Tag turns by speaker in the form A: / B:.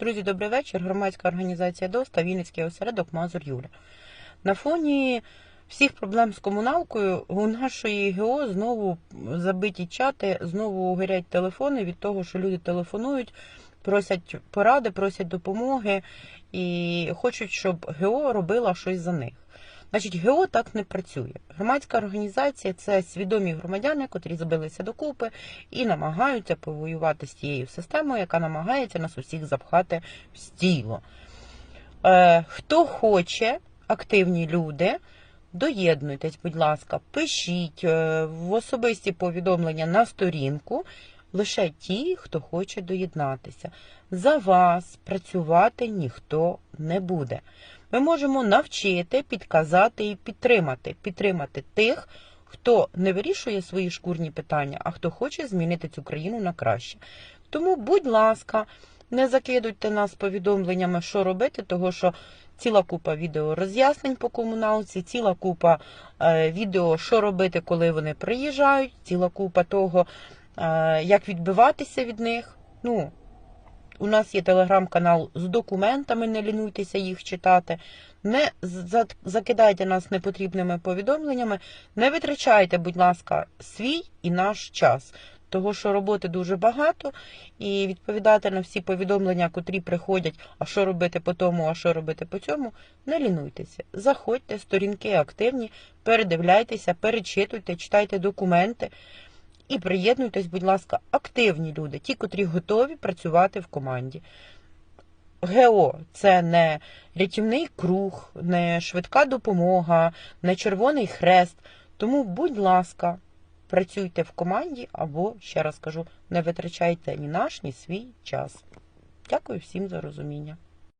A: Друзі, добрий вечір. Громадська організація ДОСТА, Вінницький осередок Мазур Юля. На фоні всіх проблем з комуналкою у нашої ГО знову забиті чати, знову горять телефони від того, що люди телефонують, просять поради, просять допомоги і хочуть, щоб ГО робила щось за них. Значить, ГО так не працює. Громадська організація це свідомі громадяни, котрі забилися докупи і намагаються повоювати з тією системою, яка намагається нас усіх запхати в стіло. Е, хто хоче, активні люди, доєднуйтесь, будь ласка, пишіть е, в особисті повідомлення на сторінку. Лише ті, хто хоче доєднатися. За вас працювати ніхто не буде. Ми можемо навчити, підказати і підтримати. Підтримати тих, хто не вирішує свої шкурні питання, а хто хоче змінити цю країну на краще. Тому, будь ласка, не закидуйте нас повідомленнями, що робити, того що ціла купа відео роз'яснень по комуналці, ціла купа е, відео, що робити, коли вони приїжджають, ціла купа того, е, як відбиватися від них. Ну, у нас є телеграм-канал з документами, не лінуйтеся їх читати. Не закидайте нас непотрібними повідомленнями, не витрачайте, будь ласка, свій і наш час. Того, що роботи дуже багато, і відповідати на всі повідомлення, котрі приходять, а що робити по тому, а що робити по цьому, не лінуйтеся. Заходьте, сторінки активні, передивляйтеся, перечитуйте, читайте документи. І приєднуйтесь, будь ласка, активні люди, ті, котрі готові працювати в команді. ГО це не рятівний круг, не швидка допомога, не Червоний хрест. Тому, будь ласка, працюйте в команді або, ще раз кажу, не витрачайте ні наш, ні свій час. Дякую всім за розуміння.